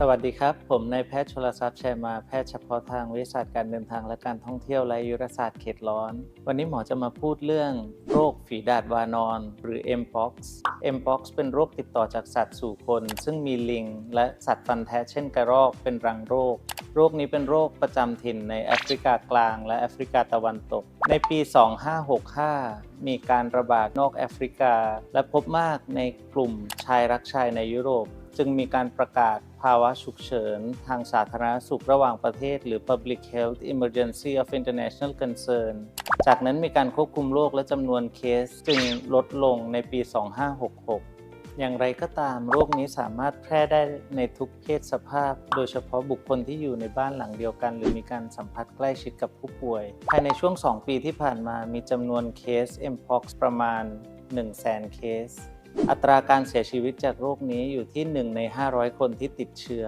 สวัสดีครับ ผมนายแพทย์ชลทรัพย์ชัยมาแพทย์เฉพาะทางวิทยาศาสตร์การเดินทางและการท่องเที่ยวและยุรศาสตร์เขตร้อน วันนี้หมอจะมาพูดเรื่องโรคฝีดาดวานอน หรือ mpox mpox เป็นโรคติดต่อจากสัตว์สู่คน ซึ่งมีลิง และสัตว์ฟันแท้เช่นกระรอกเป็นรังโรค โรคนี้เป็นโรคประจำถิ่นในแอฟริกากลางและแอฟริกาตะวันตก ในปี 2565 มีการระบาดนอกแอฟริกา และพบมากในกลุ่มชายรักชายในยุโรป จึงมีการประกาศภาวะฉุกเฉิน ทางสาธารณสุขระหว่างประเทศ หรือ Public Health Emergency of International Concern จากนั้นมีการควบคุมโรคและจำนวนเคสจึงลดลงในปี 2566 อย่างไรก็ตามโรคนี้สามารถแพร่ได้ในทุกเพศสภาพ โดยเฉพาะบุคคลที่อยู่ในบ้านหลังเดียวกัน หรือมีการสัมผัสใกล้ชิดกับผู้ป่วย ภายในช่วง 2 ปีที่ผ่านมามีจำนวนเคส mpox ประมาณ 100,000 เคส อัตราการเสียชีวิตจากโรคนี้อยู่ที่ 1 ใน 500 คนที่ติดเชื้อ